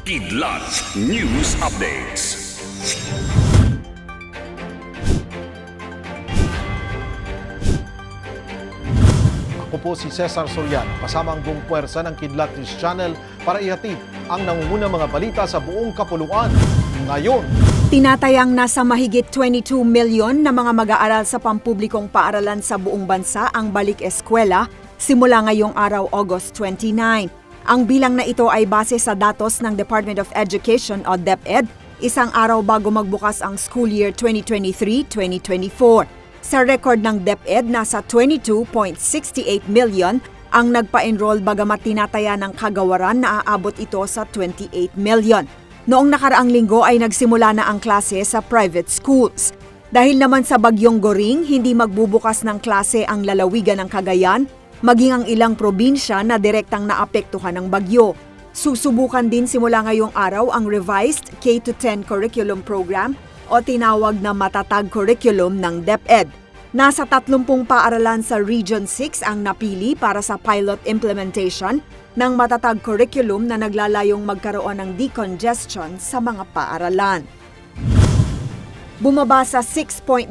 Kidlat News Updates. Ako po si Cesar Soriano, kasama ang buong puwersa ng Kidlat News Channel para ihatid ang nangungunang mga balita sa buong kapuluan. Ngayon, Tinatayang nasa mahigit 22 milyon na mga mag-aaral sa pampublikong paaralan sa buong bansa ang balik eskwela simula ngayong araw August 29. Ang bilang na ito ay base sa datos ng Department of Education o DepEd isang araw bago magbukas ang school year 2023-2024. Sa record ng DepEd, nasa 22.68 million ang nagpa-enroll bagamat tinataya ng kagawaran na aabot ito sa 28 million. Noong nakaraang linggo ay nagsimula na ang klase sa private schools. Dahil naman sa bagyong Goring, hindi magbubukas ng klase ang lalawigan ng Cagayan, maging ang ilang probinsya na direktang naapektuhan ng bagyo. Susubukan din simula ngayong araw ang revised K-10 curriculum program o tinawag na matatag curriculum ng DepEd. Nasa 30 paaralan sa Region 6 ang napili para sa pilot implementation ng matatag curriculum na naglalayong magkaroon ng decongestion sa mga paaralan. Bumaba sa 6.19%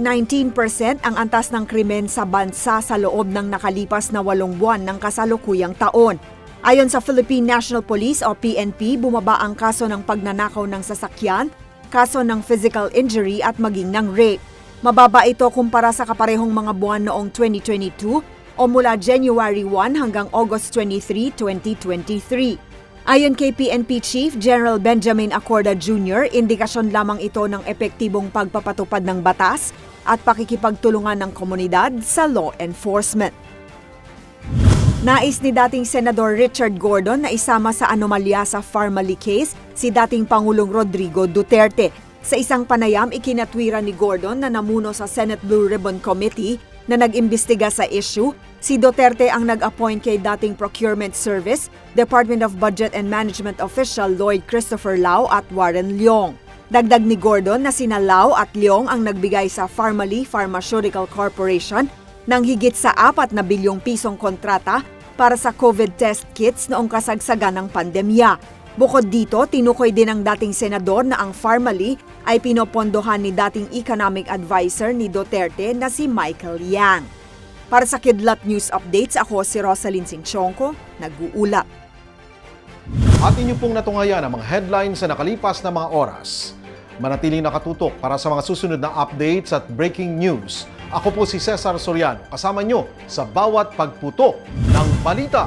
ang antas ng krimen sa bansa sa loob ng nakalipas na walong buwan ng kasalukuyang taon. Ayon sa Philippine National Police o PNP, bumaba ang kaso ng pagnanakaw ng sasakyan, kaso ng physical injury at maging ng rape. Mababa ito kumpara sa kaparehong mga buwan noong 2022 o mula January 1 hanggang August 23, 2023. Ayon kay PNP Chief General Benjamin Acorda Jr., indikasyon lamang ito ng epektibong pagpapatupad ng batas at pakikipagtulungan ng komunidad sa law enforcement. Nais ni dating Senador Richard Gordon na isama sa anomalya sa Farmally case si dating Pangulong Rodrigo Duterte. Sa isang panayam, ikinatwira ni Gordon na namuno sa Senate Blue Ribbon Committee na nag-imbestiga sa issue, si Duterte ang nag-appoint kay dating Procurement Service, Department of Budget and Management Official Lloyd Christopher Lau at Warren Leong. Dagdag ni Gordon na sina Lau at Leong ang nagbigay sa Farmally Pharmaceutical Corporation ng higit sa 4 na bilyong pisong kontrata para sa COVID test kits noong kasagsagan ng pandemya. Bukod dito, tinukoy din ng dating senador na ang Farmally ay pinopondohan ni dating economic advisor ni Duterte na si Michael Yang. Para sa Kidlat News Updates, ako si Rosalyn Singchonko, nag-uulat. at inyo pong natungayan ang mga headlines sa nakalipas na mga oras. Manatiling nakatutok para sa mga susunod na updates at breaking news. Ako po si Cesar Soriano, kasama nyo sa bawat pagputok ng balita.